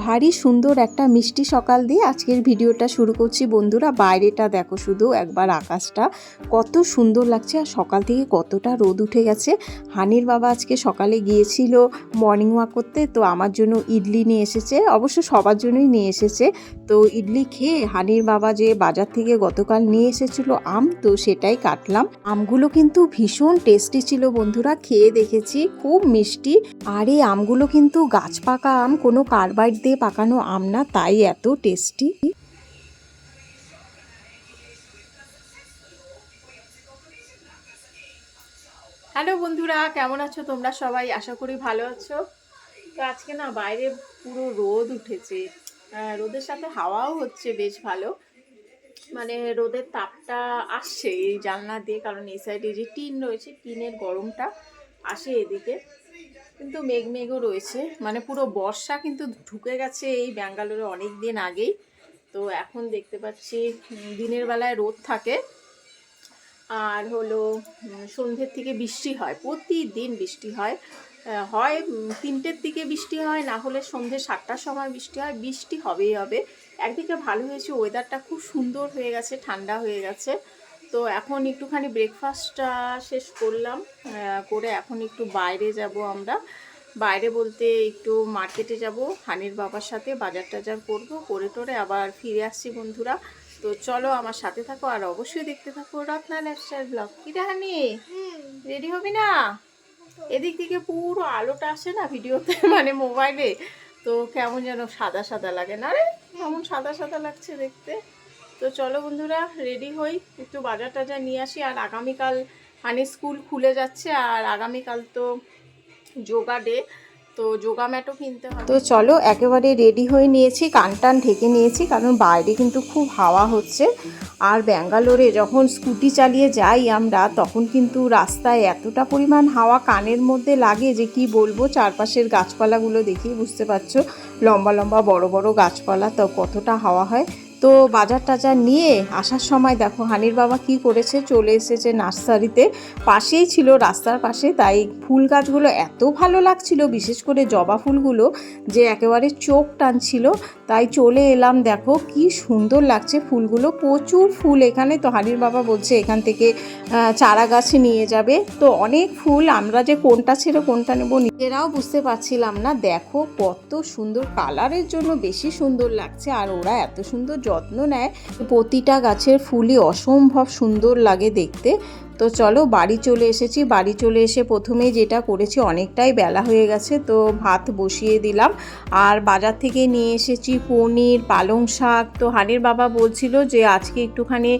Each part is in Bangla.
ভারী সুন্দর একটা মিষ্টি সকাল দিয়ে আজকের ভিডিওটা শুরু করছি। বন্ধুরা, বাইরেটা দেখো শুধু, একবার আকাশটা কত সুন্দর লাগছে আর সকাল থেকে কতটা রোদ উঠে গেছে। হানির বাবা আজকে সকালে গিয়েছিল মর্নিং ওয়াক করতে, তো আমার জন্য ইডলি নিয়ে এসেছে, অবশ্য সবার জন্যই নিয়ে এসেছে। তো ইডলি খেয়ে হানির বাবা যে বাজার থেকে গতকাল নিয়ে এসেছিল আম, তো সেটাই কাটলাম। আমগুলো কিন্তু ভীষণ টেস্টি ছিল বন্ধুরা, খেয়ে দেখেছি, খুব মিষ্টি। আর এই আমগুলো কিন্তু গাছ পাকা আম, কোনো কার্বাইড দিয়ে পাকানো আম না, তাই এত টেস্টি হ্যালো বন্ধুরা, কেমন আছো তোমরা সবাই? আশা করি ভালো আছো। তো আজকে না বাইরে পুরো রোদ উঠেছে। রোদের সাথে হাওয়াও হচ্ছে বেশ ভালো। মানে রোদের তাপটা আসছে এই জানলা দিয়ে, কারণ এই সাইডে যে টিন রয়েছে, টিনের গরমটা আসে এদিকে। কিন্তু মেঘ মেঘও রয়েছে। মানে পুরো বর্ষা কিন্তু ঢুকে গেছে এই ব্যাঙ্গালোরে অনেক দিন আগেই। তো এখন দেখতে পাচ্ছি দিনের বেলায় রোদ থাকে। আর হলো সন্ধ্যের থেকে বৃষ্টি হয়, প্রতিদিন বৃষ্টি হয়। হয় তিনটের দিকে বৃষ্টি হয়, না হলে সন্ধ্যে সাতটার সময় বৃষ্টি হয়। বৃষ্টি হবেই হবে। একদিকে ভালো হয়েছে ওয়েদারটা খুব সুন্দর হয়ে গেছে, ঠান্ডা হয়ে গেছে। তো এখন একটুখানি ব্রেকফাস্টটা শেষ করলাম করে এখন একটু বাইরে যাব আমরা। বাইরে বলতে একটু মার্কেটে যাব, হানির বাবার সাথে বাজার টাজার করব, করে টোরে আবার ফিরে আসছি বন্ধুরা। তো চলো আমার সাথে থাকো আর অবশ্যই দেখতে থাকো রত্না লাইফস্টাইল ব্লগ কি রে হানি? রেডি হবি না? এদিক থেকে পুরো আলোটা আসে না ভিডিওতে মানে মোবাইলে তো কেমন যেন সাদা সাদা লাগে না রে? কেমন সাদা সাদা লাগছে দেখতে? তো চলো বন্ধুরা রেডি হই। একটু বাজার টাজার নিয়ে আসি। আর আগামীকাল হানি স্কুল খুলে যাচ্ছে, আর আগামীকাল তো যোগা ডে তো যোগা ম্যাটও কিনতে হবে। তো চলো, একেবারে রেডি হয়ে নিয়েছি কান টান ঢেকে নিয়েছি, কারণ বাইরে কিন্তু খুব হাওয়া হচ্ছে। আর ব্যাঙ্গালোরে যখন স্কুটি চালিয়ে যাই আমরা, তখন কিন্তু রাস্তায় এতটা পরিমাণ হাওয়া কানের মধ্যে লাগে যে কি বলব, চারপাশের গাছপালাগুলো দেখেই বুঝতে পারছ। লম্বা লম্বা বড় বড় গাছপালা, তো কতটা হাওয়া হয়। তো বাজার টাজার নিয়ে আসার সময় দেখো হানির বাবা কি করেছে? চলে এসেছে নার্সারিতে। পাশেই ছিল রাস্তার পাশে, তাই ফুল গাছগুলো এত ভালো লাগছিল, বিশেষ করে জবা ফুলগুলো যে একেবারে চোখ টানছিল। তাই চলে এলাম, দেখো কি সুন্দর লাগছে ফুলগুলো, প্রচুর ফুল এখানে। তো হানির বাবা বলছে এখান থেকে চারা গাছ নিয়ে যাবে। তো অনেক ফুল, আমরা যে কোনটা ছেড়ে কোনটা নেব নিজেরাও বুঝতে পারছিলাম না। দেখো কত সুন্দর, কালারের জন্য বেশি সুন্দর লাগছে, আর ওরা এত সুন্দর যত্ন নেয়। প্রতিটা গাছের ফুলই অসম্ভব সুন্দর লাগে দেখতে। তো চলো বাড়ি চলে এসেছি। বাড়ি চলে এসে প্রথমেই যেটা করেছি, অনেকটাই বেলা হয়ে গেছে, তো ভাত বসিয়ে দিলাম। আর বাজার থেকে নিয়ে এসেছি পনির, পালং শাক। তো হানির বাবা বলছিল যে, আজকে একটুখানি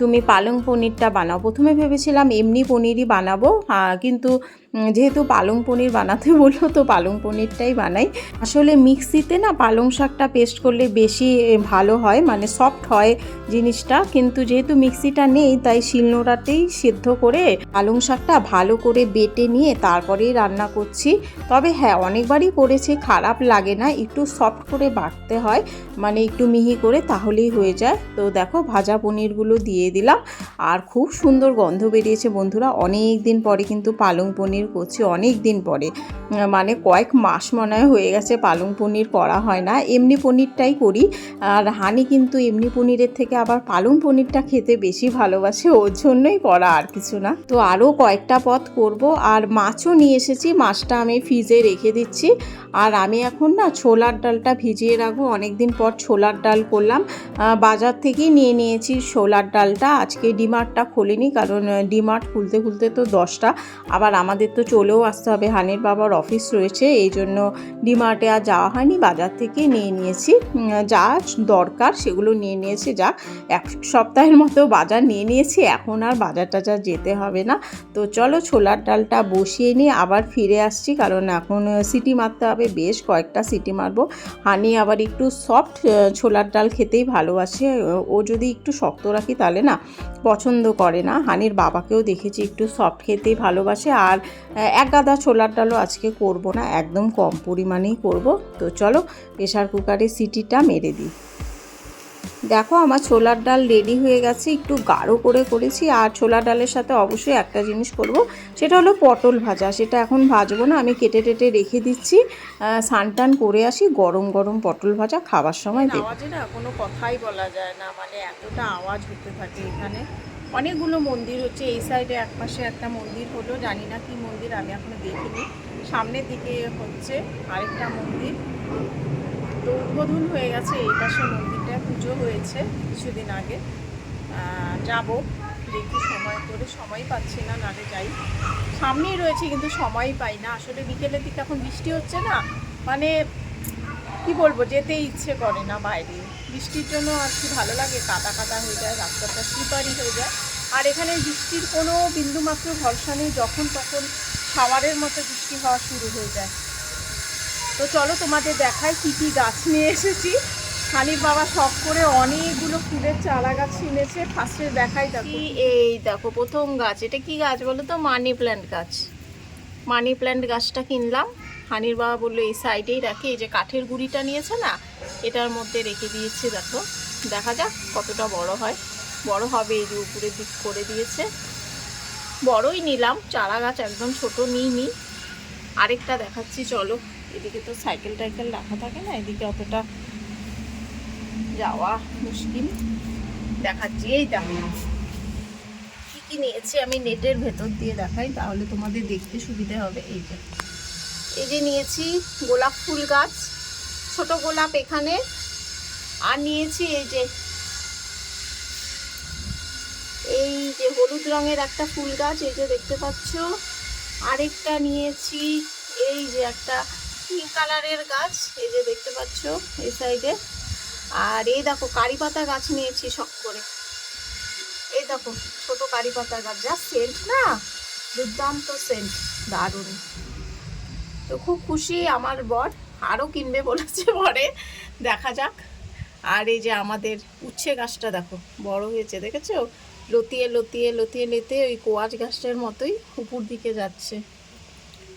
তুমি পালং পনিরটা বানাও। প্রথমে ভেবেছিলাম এমনি পনিরই বানাবো কিন্তু যেহেতু পালং পনির বানাতে বলল, তো পালং পনিরটাই বানাই। আসলে মিক্সিতে না পালং শাকটা পেস্ট করলে বেশি ভালো হয় মানে সফট হয় জিনিসটা। কিন্তু যেহেতু মিক্সিটা নেই, তাই শিলনোড়াতেই সিদ্ধ করে পালং শাকটা ভালো করে বেটে নিয়ে তারপরেই রান্না করছি। তবে হ্যাঁ অনেকবারই করেছি, খারাপ লাগে না, একটু সফট করে বাটতে হয় মানে একটু মিহি করে তাহলেই হয়ে যায়। তো দেখো, ভাজা পনিরগুলো দিয়ে দিলাম, আর খুব সুন্দর গন্ধ বেরিয়েছে বন্ধুরা। অনেক দিন পরে কিন্তু পালং পনির করছি অনেক দিন পরে। মানে কয়েক মাস মনে হয় হয়ে গেছে পালং পনির করা হয় না, এমনি পনিরটাই করি। আর হানি কিন্তু এমনি পনিরের থেকে আবার পালং পনিরটা খেতে বেশি ভালোবাসে, ওর জন্যই করা আর কিছু না। তো আরও কয়েকটা পথ করব। আর মাছও নিয়ে এসেছি। মাছটা আমি ফ্রিজে রেখে দিচ্ছি। আর আমি এখন না ছোলার ডালটা ভিজিয়ে রাখব। অনেক দিন পর ছোলার ডাল করলাম। বাজার থেকেই নিয়ে নিয়েছি ছোলার ডালটা। আজকে ডিমার্টটা খোলেনি কারণ ডিমার্ট খুলতে খুলতে তো দশটা। আবার আমাদের তো চলেও আসতে হবে। হানির বাবার অফিস রয়েছে, এই জন্য ডিমার্টে আর যাওয়া হয়নি। বাজার থেকে নিয়ে নিয়েছি। যা দরকার সেগুলো নিয়ে নিয়েছি। যা এক সপ্তাহের মতো বাজার নিয়ে নিয়েছি। এখন আর বাজার টাজার যেতে হবে না। তো চলো ছোলার ডালটা বসিয়ে নিয়ে আবার ফিরে আসছি। কারণ এখন সিটি মারতে হবে বেশ কয়েকটা সিটি মারবো। হানি আবার একটু সফট ছোলার ডাল খেতেই ভালোবাসে। ও যদি একটু শক্ত রাখি তাহলে না পছন্দ করে না। হানির বাবাকেও দেখেছি একটু সফট খেতেই ভালোবাসে। আর এক গাদা ছোলার ডালও আজকে করব না। একদম কম পরিমাণেই করব। তো চলো প্রেশার কুকারে সিটিটা মেরে দিই। দেখো আমার ছোলার ডাল রেডি হয়ে গেছে। একটু গাঢ় করে করেছি। আর ছোলার ডালের সাথে অবশ্যই একটা জিনিস করব সেটা হলো পটল ভাজা। সেটা এখন ভাজবো না আমি কেটে টেটে রেখে দিচ্ছি। স্নান টান করে আসি গরম গরম পটল ভাজা খাবার সময় দেবো। আওয়াজে না কোনো কথাই বলা যায় না মানে এতটা আওয়াজ হতে থাকে এখানে। অনেকগুলো মন্দির হচ্ছে এই সাইডে এক পাশে একটা মন্দির হলো জানি না কি মন্দির আমি এখনও দেখিনি। সামনের দিকে হচ্ছে আরেকটা মন্দির। তো উদ্বোধন হয়ে গেছে এই পাশে মন্দিরটা, পুজো হয়েছে কিছুদিন আগে। যাব, দেখি সময় করে, সময় পাচ্ছি না নালে যাই। সামনেই রয়েছে কিন্তু সময় পাই না। আসলে বিকেলের দিকে এখন বৃষ্টি হচ্ছে না মানে কি বলব যেতে ইচ্ছে করে না বাইরে। বৃষ্টির জন্য আর কি ভালো লাগে, কাদা কাদা হয়ে যায়, রাস্তাটা স্লিপারি হয়ে যায়। আর এখানে বৃষ্টির কোনো বিন্দুমাত্র ভরসা নেই যখন তখন খাওয়ারের মতো বৃষ্টি হওয়া শুরু হয়ে যায়। তো চলো তোমাদের দেখাই কি কি গাছ নিয়ে এসেছি। হানির বাবা শখ করে অনেকগুলো ফুলের চারা গাছ কিনেছে ফার্স্টে দেখাই দেখো। এই দেখো, প্রথম গাছ। এটা কি গাছ বলো তো? মানি প্ল্যান্ট গাছ। মানি প্ল্যান্ট গাছটা কিনলাম। হানির বাবা বলল, এই সাইডেই রাখে। এই যে কাঠের গুঁড়িটা নিয়েছে না, এটার মধ্যে রেখে দিয়েছে, দেখো। দেখা যাক কতটা বড় হয়। বড় হবে এই যে উপরের দিক করে দিয়েছে। বড়ই নিলাম। চারা গাছ একদম ছোট নিইনি আরেকটা দেখাচ্ছি, চলো। এদিকে তো সাইকেল টাইকেল রাখা থাকে না, এদিকে অতটা যাওয়া মুশকিল। দেখাচ্ছি, এই দেখো কি কি নিয়েছি আমি নেটের ভেতর দিয়ে দেখাই, তাহলে তোমাদের দেখতে সুবিধা হবে, এই যে। এই যে নিয়েছি গোলাপ ফুল গাছ, ছোট গোলাপ এখানে। আর নিয়েছি এই যে এই যে হলুদ রঙের একটা ফুল গাছ, এই যে দেখতে পাচ্ছ। আরেকটা নিয়েছি, এই যে একটা পিঙ্ক কালারের গাছ, এই যে দেখতে পাচ্ছ এই সাইডে আর এই দেখো, কারি পাতা গাছ নিয়েছি শখ করে। এই দেখো, ছোট কারি পাতা গাছ, যা সেন্ট না? দুর্দান্ত সেন্ট দারুণ। তো খুব খুশি আমার বর আরও কিনবে বলেছে পরে দেখা যাক। আর এই যে আমাদের উচ্ছে গাছটা দেখো, বড় হয়েছে, দেখেছ? লতিয়ে লতিয়ে লতিয়ে লেতে ওই কোয়াচ গাছটার মতোই উপর দিকে যাচ্ছে।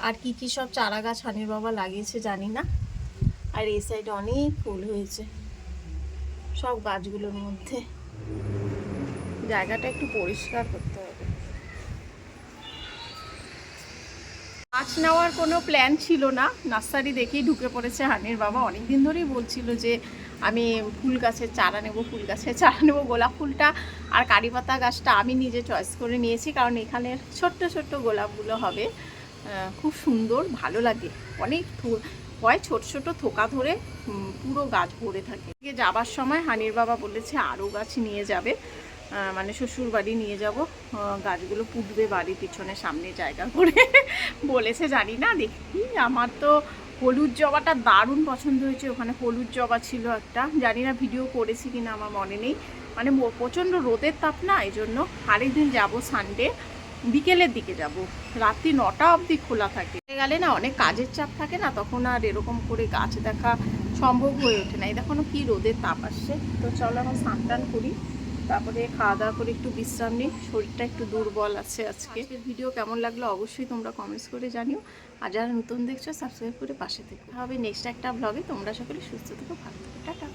আর কি কি সব চারা গাছ হানির বাবা লাগিয়েছে জানি না। আর এই সাইডে অনেক ফুল হয়েছে। সব গাছগুলোর মধ্যে। জায়গাটা একটু পরিষ্কার করতে হবে। গাছ নেওয়ার কোনো প্ল্যান ছিল না। নার্সারি দেখেই ঢুকে পড়েছে হানির বাবা। অনেক দিন ধরেই বলছিল যে, আমি ফুল গাছের চারা নেব, ফুল গাছের চারা নেব, গোলাপ ফুলটা আর কারি পাতা গাছটা আমি নিজে চয়েস করে নিয়েছি, কারণ এখানে ছোট্ট ছোট্ট গোলাপগুলো হবে। খুব সুন্দর, ভালো লাগে। অনেক হয় ছোট ছোট থোকা ধরে পুরো গাছ ভরে থাকে। যাবার সময় হানির বাবা বলেছে আরও গাছ নিয়ে যাবে। মানে শ্বশুর বাড়ি নিয়ে যাব। গাছগুলো পুঁতবে বাড়ির পিছনে, সামনে জায়গা করে। বলেছে, জানি না, দেখি। আমার তো হলুদ জবাটা দারুণ পছন্দ হয়েছে। ওখানে হলুদ জবা ছিল একটা। জানি না, ভিডিও করেছি কিনা, আমার মনে নেই। মানে প্রচণ্ড রোদের তাপ না এই জন্য আরেকদিন যাব সানডে বিকেলের দিকে যাব। রাত্রি নটা অবধি খোলা থাকে। গেলে না অনেক কাজের চাপ থাকে না, তখন আর এরকম করে গাছ দেখা সম্ভব হয়ে ওঠে না। এই দেখো কি রোদের তাপ আসছে। তো চলো এখন স্নান টান করি। তারপরে খাওয়া দাওয়া করে একটু বিশ্রাম নিই। শরীরটা একটু দুর্বল আছে আজকে। ভিডিও কেমন লাগল অবশ্যই তোমরা কমেন্টস করে জানিও। আর যারা নতুন দেখছ সাবস্ক্রাইব করে পাশে থেকে। হবে নেক্সট একটা ব্লগে তোমরা সকলে সুস্থ থেকো, ভালো থেকো। টাটা